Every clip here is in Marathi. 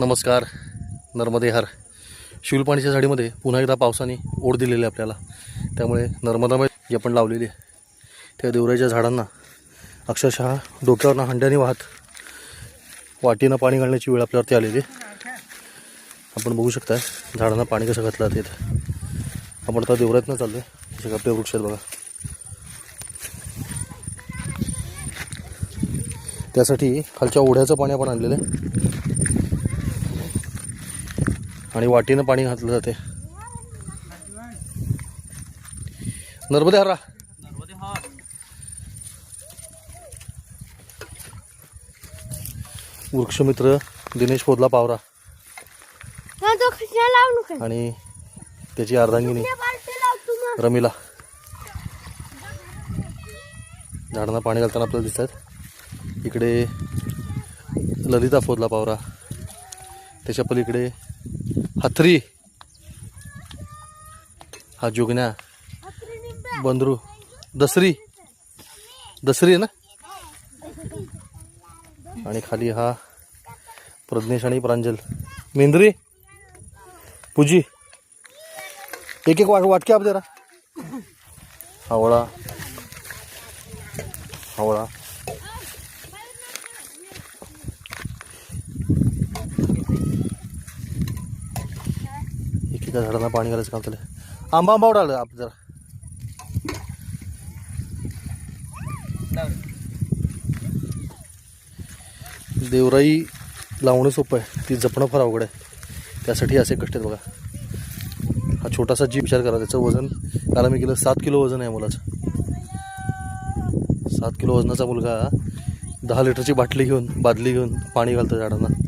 नमस्कार नर्मदे हर. शिवलपाणीच्या झाडीमध्ये पुन्हा एकदा पावसाने ओढ दिलेली आहे आपल्याला. त्यामुळे नर्मदामध्ये जी आपण लावलेली आहे त्या देवराईच्या झाडांना अक्षरशः डोक्यावरनं हंड्याने वाहत वाटीनं पाणी घालण्याची वेळ आपल्यावरती आलेली आहे. आपण बघू शकता झाडांना पाणी कसं घातलं जाते आपण आता देवरातनं चाललो आहे जसे वृक्ष आहेत बघा. त्यासाठी खालच्या ओढ्याचं पाणी आपण आणलेलं आहे. आणि वाटीनं पाणी घातलं जाते. नर्मदे हरा. वृक्षमित्र दिनेश पोदला पावरा. हा आणि त्याची अर्धांगिनी रमीला. झाडांना पाणी घालताना आपल्याला दिसत आहेत इकडे ललिता फोदला पावरा. त्याच्या पलीकडे हथरी हा जुगन्या बंदरू दसरी दसरी आहे ना आणि खाली हा प्रज्ञेश आणि प्रांजल मेंद्री पूजी एक एक वाट वाटके आप जरा हावळा हावळा त्या झाडांना पाणी घालायचं काम चालू आंबा आंबा उडालं आप जरा. देवराई लावणं सोपं आहे. ती जपणं फार अवघड आहे. त्यासाठी असे कष्ट आहेत बघा. हा छोटासा जी विचार करा. त्याचं वजन काल मी केलं सात किलो वजन आहे मुलाचं. सात किलो वजनाचा मुलगा दहा लिटरची बाटली घेऊन बादली घेऊन पाणी घालतो झाडांना.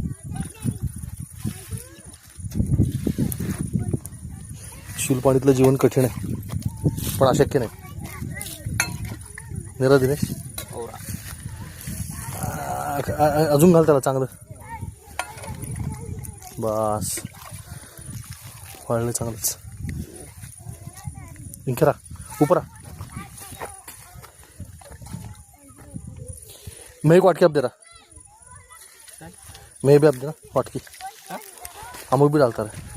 शूलपाणीतलं जीवन कठीण आहे. पण अशक्य नाही. निरा दिनेश. अजून घाल त्याला चांगलं. बस. वाळलं चांगलंच. इंखेरा उपरा. मैं एक वाटकी आप दे रहा मैं भी आप देना वाटकी. अमुक भी डालता रे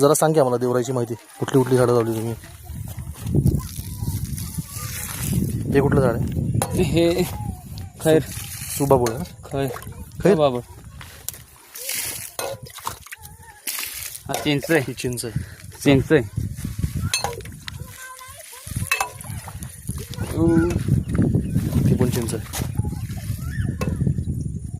जरा सांग आम्हाला देवराईची माहिती. कुठली कुठली झाडं लावली तुम्ही? हे कुठलं झाड आहे? हे खैर. सुबा बोळ ना? खैर. खैर? बाबा हा चिंच आहे चिंच आहे चिंच आहे उ,